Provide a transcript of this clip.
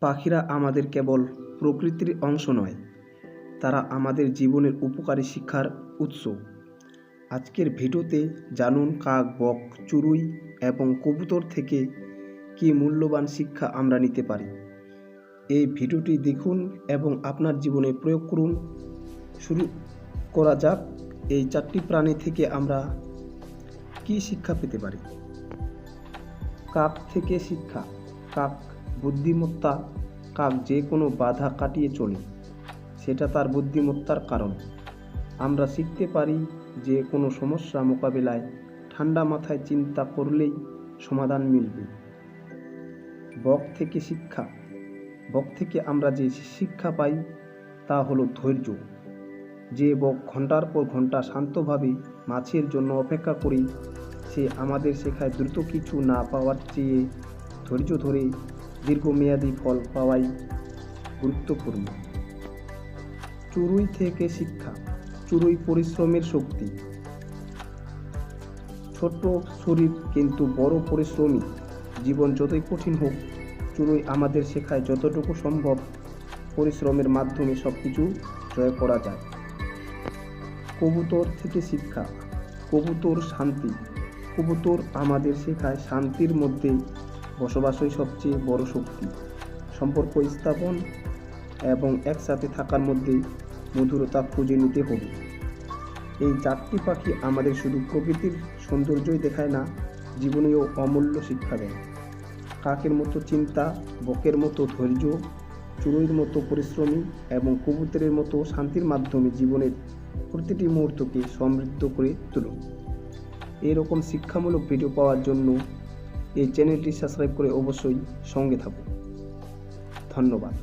পাখিরা আমাদের কেবল প্রকৃতির অংশ নয়, তারা আমাদের জীবনের উপকারী শিক্ষার উৎস। আজকের ভিডিওতে জানুন কাক, বক চুরুই এবং কবুতর থেকে কী মূল্যবান শিক্ষা আমরা নিতে পারি। এই ভিডিওটি দেখুন এবং আপনার জীবনে প্রয়োগ করুন। শুরু করা যাক, এই চারটি প্রাণী থেকে আমরা কি শিক্ষা পেতে পারি? কাক থেকে শিক্ষা। কাক বুদ্ধিমত্তা কাক যে কোনো বাধা কাটিয়ে চলে, সেটা তার বুদ্ধিমত্তার কারণ। আমরা শিখতে পারি যে কোনো সমস্যা মোকাবিলায় ঠান্ডা মাথায় চিন্তা করলেই সমাধান মিলবে। বক থেকে শিক্ষা। বক থেকে আমরা যে শিক্ষা পাই তা হলো ধৈর্য। যে বক ঘণ্টার পর ঘণ্টা শান্তভাবে মাছের জন্য অপেক্ষা করি, সে আমাদের শেখায় দ্রুত কিছু না পাওয়ার চেয়ে ধৈর্য ধরে দীর্ঘমেয়াদী ফল পাওয়াই গুরুত্বপূর্ণ। চড়ুই থেকে শিক্ষা চড়ুই পরিশ্রমের শক্তি। ছোট্ট শরীর কিন্তু বড় পরিশ্রমী জীবন যতই কঠিন হোক চড়ুই আমাদের শেখায় যতটুকু সম্ভব পরিশ্রমের মাধ্যমে সব কিছু জয় করা যায়। কবুতর থেকে শিক্ষা, কবুতর শান্তি। কবুতর আমাদের শেখায় শান্তির মধ্যে বসবাসই সবচেয়ে বড় শক্তি। সম্পর্ক স্থাপন এবং একসাথে থাকার মধ্যে মধুরতা খুঁজে নিতে হবে। এই চারটি পাখি আমাদের শুধু প্রকৃতির সৌন্দর্যই দেখায় না, জীবনেও অমূল্য শিক্ষা দেয়। কাকের মতো চিন্তা, বকের মতো ধৈর্য, চুরুইয়ের মতো পরিশ্রমী এবং কবুতরের মতো শান্তির মাধ্যমে জীবনের প্রতিটি মুহূর্তকে সমৃদ্ধ করে তুলুন এরকম শিক্ষামূলক ভিডিও পাওয়ার জন্য এই চ্যানেলটি সাবস্ক্রাইব করে অবশ্যই সঙ্গে থাকুন। ধন্যবাদ।